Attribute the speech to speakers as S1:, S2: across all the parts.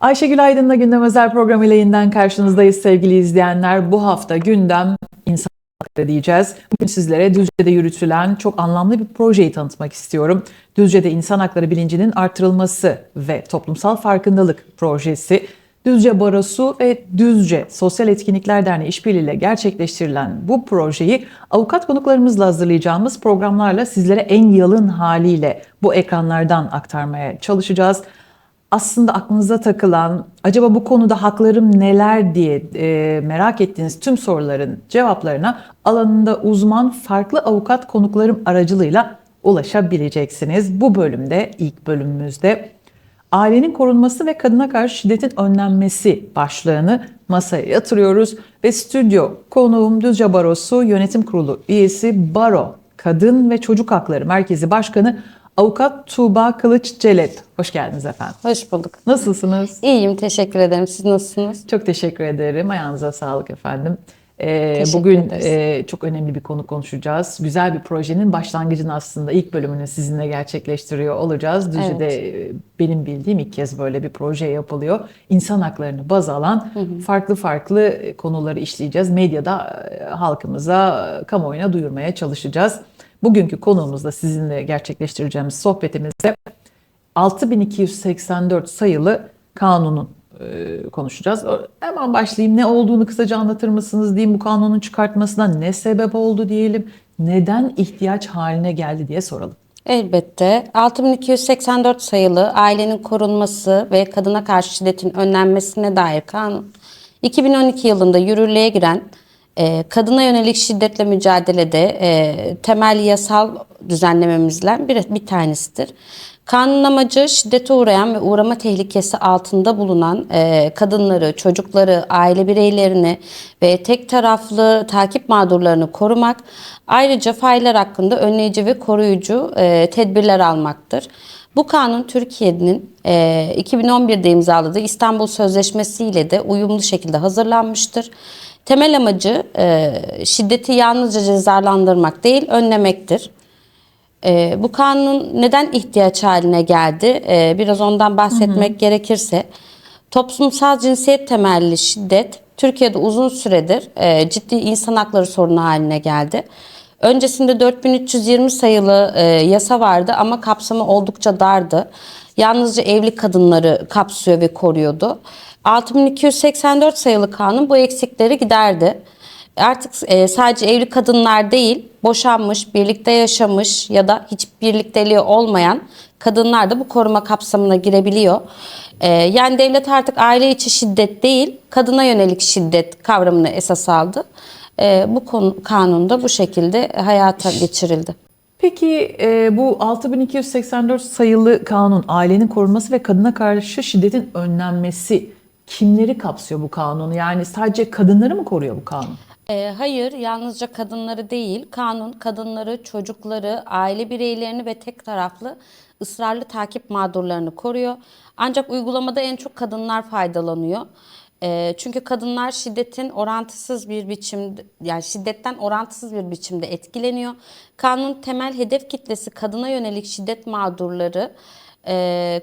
S1: Ayşegül Aydın'la Gündem Özel programı ile yeniden karşınızdayız sevgili izleyenler. Bu hafta gündem insan hakları diyeceğiz. Bugün sizlere Düzce'de yürütülen çok anlamlı bir projeyi tanıtmak istiyorum. Düzce'de insan hakları bilincinin artırılması ve toplumsal farkındalık projesi. Düzce Barosu ve Düzce Sosyal Etkinlikler Derneği işbirliğiyle gerçekleştirilen bu projeyi avukat konuklarımızla hazırlayacağımız programlarla sizlere en yalın haliyle bu ekranlardan aktarmaya çalışacağız aslında aklınıza takılan, acaba bu konuda haklarım neler diye e, merak ettiğiniz tüm soruların cevaplarına alanında uzman farklı avukat konuklarım aracılığıyla ulaşabileceksiniz. Bu bölümde, ilk bölümümüzde ailenin korunması ve kadına karşı şiddetin önlenmesi başlığını masaya yatırıyoruz ve stüdyo konuğum Düzce Barosu Yönetim Kurulu üyesi Baro Kadın ve Çocuk Hakları Merkezi Başkanı Avukat Tuğba Kılıç Celep. Hoş geldiniz efendim.
S2: Hoş bulduk.
S1: Nasılsınız?
S2: İyiyim, teşekkür ederim. Siz nasılsınız?
S1: Çok teşekkür ederim. Ayağınıza sağlık efendim. Ee, bugün
S2: ederiz.
S1: e, çok önemli bir konu konuşacağız. Güzel bir projenin başlangıcını aslında ilk bölümünü sizinle gerçekleştiriyor olacağız. Düzce'de e, benim bildiğim ilk kez böyle bir proje yapılıyor. İnsan haklarını baz alan farklı farklı konuları işleyeceğiz. Medyada e, halkımıza, e, kamuoyuna duyurmaya çalışacağız. Bugünkü konuğumuzda sizinle gerçekleştireceğimiz sohbetimizde 6284 sayılı kanunun e, konuşacağız. Hemen başlayayım. Ne olduğunu kısaca anlatır mısınız diyeyim. Bu kanunun çıkartmasına ne sebep oldu diyelim. Neden ihtiyaç haline geldi diye soralım.
S2: Elbette. 6284 sayılı ailenin korunması ve kadına karşı şiddetin önlenmesine dair kanun 2012 yılında yürürlüğe giren e, kadına yönelik şiddetle mücadelede e, temel yasal düzenlememizden bir, bir tanesidir. Kanun amacı şiddete uğrayan ve uğrama tehlikesi altında bulunan e, kadınları, çocukları, aile bireylerini ve tek taraflı takip mağdurlarını korumak, ayrıca failler hakkında önleyici ve koruyucu e, tedbirler almaktır. Bu kanun Türkiye'nin e, 2011'de imzaladığı İstanbul Sözleşmesi ile de uyumlu şekilde hazırlanmıştır. Temel amacı e, şiddeti yalnızca cezalandırmak değil, önlemektir. Ee, bu kanun neden ihtiyaç haline geldi? Ee, biraz ondan bahsetmek gerekirse, toplumsal cinsiyet temelli şiddet Türkiye'de uzun süredir e, ciddi insan hakları sorunu haline geldi. Öncesinde 4320 sayılı e, yasa vardı ama kapsamı oldukça dardı. Yalnızca evli kadınları kapsıyor ve koruyordu. 6284 sayılı kanun bu eksikleri giderdi. Artık e, sadece evli kadınlar değil, boşanmış, birlikte yaşamış ya da hiç birlikteliği olmayan kadınlar da bu koruma kapsamına girebiliyor. E, yani devlet artık aile içi şiddet değil, kadına yönelik şiddet kavramını esas aldı. E, bu konu, kanunda bu şekilde hayata geçirildi.
S1: Peki e, bu 6284 sayılı kanun ailenin korunması ve kadına karşı şiddetin önlenmesi kimleri kapsıyor bu kanun? Yani sadece kadınları mı koruyor bu kanun?
S2: E, hayır, yalnızca kadınları değil, kanun kadınları, çocukları, aile bireylerini ve tek taraflı ısrarlı takip mağdurlarını koruyor. Ancak uygulamada en çok kadınlar faydalanıyor. Çünkü kadınlar şiddetin orantısız bir biçimde, yani şiddetten orantısız bir biçimde etkileniyor. Kanun temel hedef kitlesi kadına yönelik şiddet mağdurları,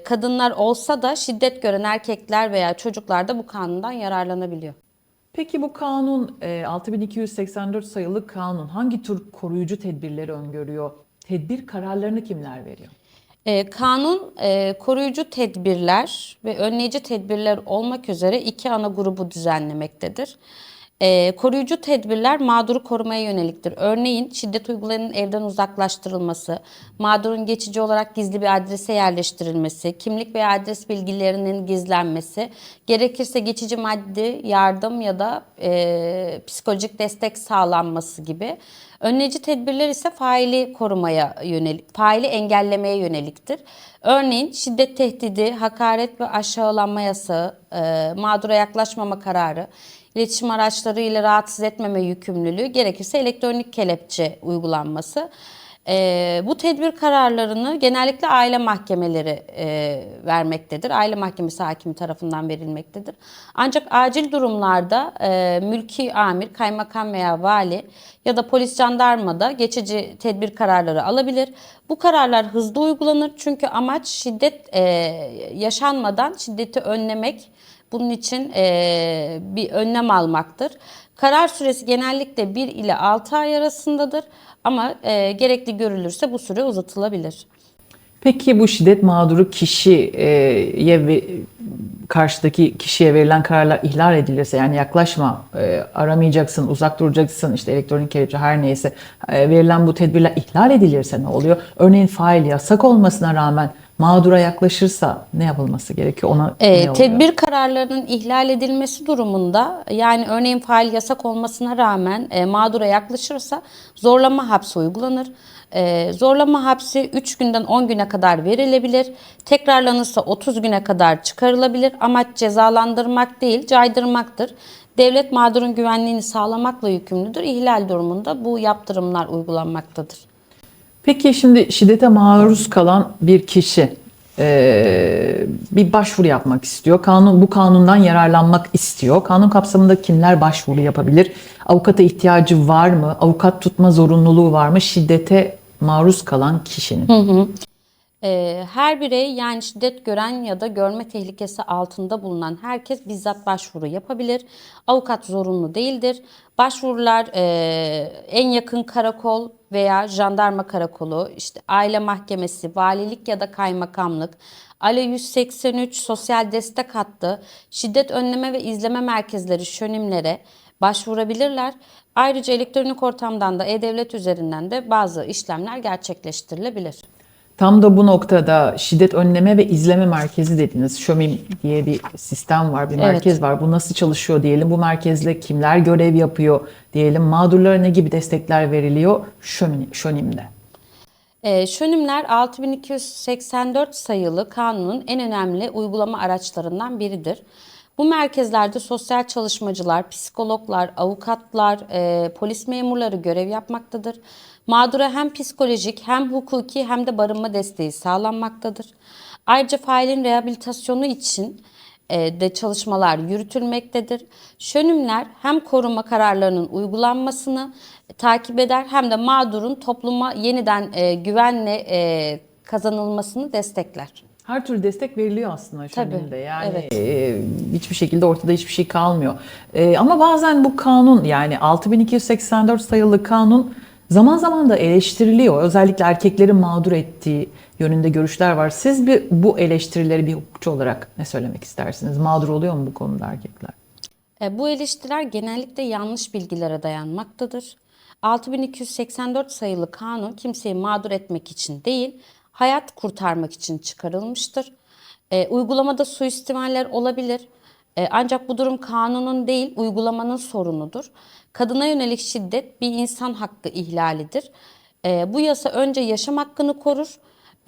S2: kadınlar olsa da şiddet gören erkekler veya çocuklar da bu kanundan yararlanabiliyor.
S1: Peki bu kanun e, 6284 sayılı kanun hangi tür koruyucu tedbirleri öngörüyor? Tedbir kararlarını kimler veriyor?
S2: Ee, kanun e, koruyucu tedbirler ve önleyici tedbirler olmak üzere iki ana grubu düzenlemektedir. Ee, koruyucu tedbirler mağduru korumaya yöneliktir. Örneğin şiddet uygulayanın evden uzaklaştırılması, mağdurun geçici olarak gizli bir adrese yerleştirilmesi, kimlik veya adres bilgilerinin gizlenmesi, gerekirse geçici maddi yardım ya da e, psikolojik destek sağlanması gibi. Önleyici tedbirler ise faili korumaya yönelik, faili engellemeye yöneliktir. Örneğin şiddet tehdidi, hakaret ve aşağılanma yasağı, e, mağdura yaklaşmama kararı, iletişim araçları ile rahatsız etmeme yükümlülüğü, gerekirse elektronik kelepçe uygulanması. E, bu tedbir kararlarını genellikle aile mahkemeleri e, vermektedir. Aile mahkemesi hakimi tarafından verilmektedir. Ancak acil durumlarda e, mülki amir, kaymakam veya vali ya da polis jandarma da geçici tedbir kararları alabilir. Bu kararlar hızlı uygulanır çünkü amaç şiddet e, yaşanmadan şiddeti önlemek. Bunun için e, bir önlem almaktır. Karar süresi genellikle 1 ile 6 ay arasındadır ama e, gerekli görülürse bu süre uzatılabilir.
S1: Peki bu şiddet mağduru kişiye ve karşıdaki kişiye verilen kararlar ihlal edilirse yani yaklaşma, e, aramayacaksın, uzak duracaksın, işte elektronik kelepçe her neyse e, verilen bu tedbirler ihlal edilirse ne oluyor? Örneğin fail yasak olmasına rağmen mağdura yaklaşırsa ne yapılması gerekiyor? Ona
S2: E,
S1: ne
S2: tedbir kararlarının ihlal edilmesi durumunda yani örneğin fail yasak olmasına rağmen e, mağdura yaklaşırsa zorlama hapsi uygulanır. E, zorlama hapsi 3 günden 10 güne kadar verilebilir. Tekrarlanırsa 30 güne kadar çıkarılabilir. Amaç cezalandırmak değil caydırmaktır. Devlet mağdurun güvenliğini sağlamakla yükümlüdür. İhlal durumunda bu yaptırımlar uygulanmaktadır.
S1: Peki şimdi şiddete maruz kalan bir kişi e, bir başvuru yapmak istiyor. Kanun bu kanundan yararlanmak istiyor. Kanun kapsamında kimler başvuru yapabilir? Avukata ihtiyacı var mı? Avukat tutma zorunluluğu var mı? Şiddete maruz kalan kişinin.
S2: Ee, her birey yani şiddet gören ya da görme tehlikesi altında bulunan herkes bizzat başvuru yapabilir. Avukat zorunlu değildir. Başvurular e, en yakın karakol veya jandarma karakolu, işte aile mahkemesi, valilik ya da kaymakamlık, ALE 183 sosyal destek hattı, şiddet önleme ve izleme merkezleri şönimlere başvurabilirler. Ayrıca elektronik ortamdan da e-devlet üzerinden de bazı işlemler gerçekleştirilebilir.
S1: Tam da bu noktada şiddet önleme ve izleme merkezi dediniz. ŞÖMİM diye bir sistem var, bir
S2: Evet.
S1: merkez var. Bu nasıl çalışıyor diyelim. Bu merkezle kimler görev yapıyor diyelim. Mağdurlara ne gibi destekler veriliyor ŞÖMİ- ŞÖNİM'de?
S2: E, şönümler 6284 sayılı kanunun en önemli uygulama araçlarından biridir. Bu merkezlerde sosyal çalışmacılar, psikologlar, avukatlar, e, polis memurları görev yapmaktadır. Mağdura hem psikolojik hem hukuki hem de barınma desteği sağlanmaktadır. Ayrıca failin rehabilitasyonu için e, de çalışmalar yürütülmektedir. Şönümler hem koruma kararlarının uygulanmasını takip eder hem de mağdurun topluma yeniden e, güvenle e, kazanılmasını destekler.
S1: Her türlü destek veriliyor aslında
S2: Tabii,
S1: şönümde. Yani
S2: evet.
S1: e, hiçbir şekilde ortada hiçbir şey kalmıyor. E, ama bazen bu kanun yani 6284 sayılı kanun zaman zaman da eleştiriliyor. Özellikle erkeklerin mağdur ettiği yönünde görüşler var. Siz bir bu eleştirileri bir hukukçu olarak ne söylemek istersiniz? Mağdur oluyor mu bu konuda erkekler?
S2: E, Bu eleştiriler genellikle yanlış bilgilere dayanmaktadır. 6284 sayılı kanun kimseyi mağdur etmek için değil, hayat kurtarmak için çıkarılmıştır. E, uygulamada suistimaller olabilir. E, ancak bu durum kanunun değil, uygulamanın sorunudur. Kadına yönelik şiddet bir insan hakkı ihlalidir. E, bu yasa önce yaşam hakkını korur.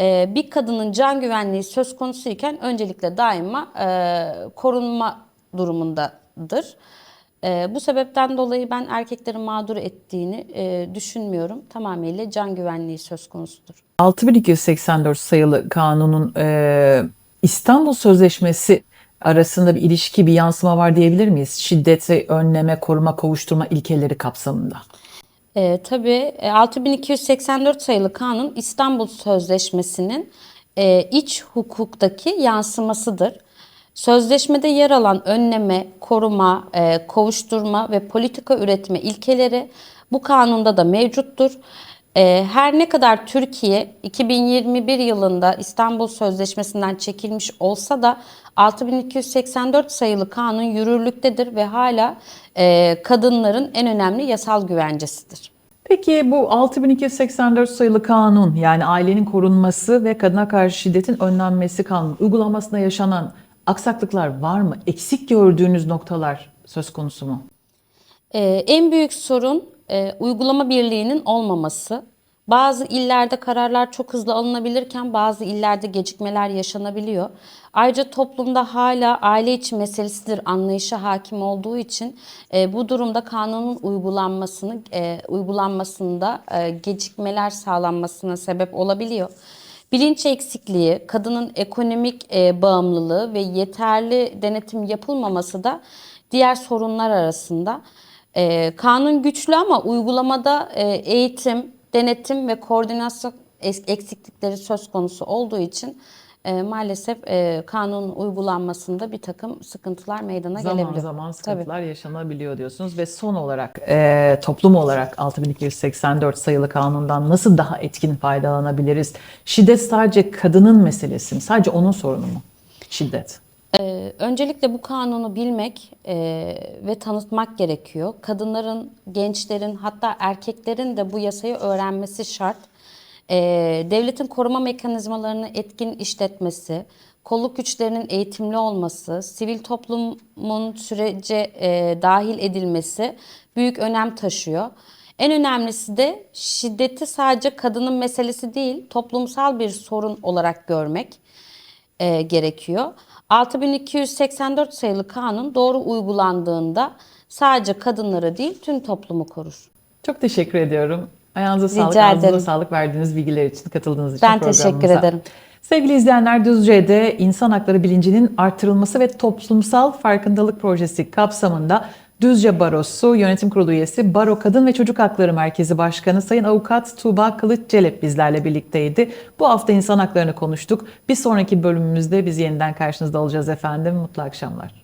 S2: E, bir kadının can güvenliği söz konusuyken öncelikle daima e, korunma durumundadır. E, bu sebepten dolayı ben erkeklerin mağdur ettiğini e, düşünmüyorum. Tamamıyla can güvenliği söz konusudur.
S1: 6284 sayılı kanunun e, İstanbul Sözleşmesi arasında bir ilişki, bir yansıma var diyebilir miyiz? Şiddeti önleme, koruma, kovuşturma ilkeleri kapsamında.
S2: E, tabii e, 6284 sayılı kanun İstanbul Sözleşmesi'nin e, iç hukuktaki yansımasıdır. Sözleşmede yer alan önleme, koruma, e, kovuşturma ve politika üretme ilkeleri bu kanunda da mevcuttur. E, her ne kadar Türkiye 2021 yılında İstanbul Sözleşmesi'nden çekilmiş olsa da 6284 sayılı kanun yürürlüktedir ve hala e, kadınların en önemli yasal güvencesidir.
S1: Peki bu 6284 sayılı kanun yani ailenin korunması ve kadına karşı şiddetin önlenmesi kanunu uygulamasında yaşanan aksaklıklar var mı? Eksik gördüğünüz noktalar söz konusu mu?
S2: Ee, en büyük sorun e, uygulama birliğinin olmaması. Bazı illerde kararlar çok hızlı alınabilirken bazı illerde gecikmeler yaşanabiliyor. Ayrıca toplumda hala aile içi meselesidir anlayışı hakim olduğu için e, bu durumda kanunun uygulanmasını e, uygulanmasında e, gecikmeler sağlanmasına sebep olabiliyor. Bilinç eksikliği, kadının ekonomik e, bağımlılığı ve yeterli denetim yapılmaması da diğer sorunlar arasında. E, kanun güçlü ama uygulamada e, eğitim, denetim ve koordinasyon eksiklikleri söz konusu olduğu için e, maalesef e, kanunun uygulanmasında bir takım sıkıntılar meydana
S1: Zaman
S2: gelebiliyor.
S1: zaman
S2: Tabii.
S1: sıkıntılar yaşanabiliyor diyorsunuz ve son olarak e, toplum olarak 6284 sayılı kanundan nasıl daha etkin faydalanabiliriz? Şiddet sadece kadının meselesi mi? Sadece onun sorunu mu? Şiddet.
S2: Ee, öncelikle bu kanunu bilmek e, ve tanıtmak gerekiyor. Kadınların, gençlerin hatta erkeklerin de bu yasayı öğrenmesi şart. Ee, devletin koruma mekanizmalarını etkin işletmesi, kolluk güçlerinin eğitimli olması, sivil toplumun sürece e, dahil edilmesi büyük önem taşıyor. En önemlisi de şiddeti sadece kadının meselesi değil, toplumsal bir sorun olarak görmek e, gerekiyor. 6284 sayılı kanun doğru uygulandığında sadece kadınları değil tüm toplumu korur.
S1: Çok teşekkür ediyorum. Ayağınıza
S2: Rica
S1: sağlık, ağzınıza
S2: ederim.
S1: sağlık verdiğiniz bilgiler için, katıldığınız için
S2: Ben teşekkür ederim.
S1: Sevgili izleyenler Düzce'de insan hakları bilincinin artırılması ve toplumsal farkındalık projesi kapsamında Düzce Barosu Yönetim Kurulu üyesi Baro Kadın ve Çocuk Hakları Merkezi Başkanı Sayın Avukat Tuğba Kılıç Celep bizlerle birlikteydi. Bu hafta insan haklarını konuştuk. Bir sonraki bölümümüzde biz yeniden karşınızda olacağız efendim. Mutlu akşamlar.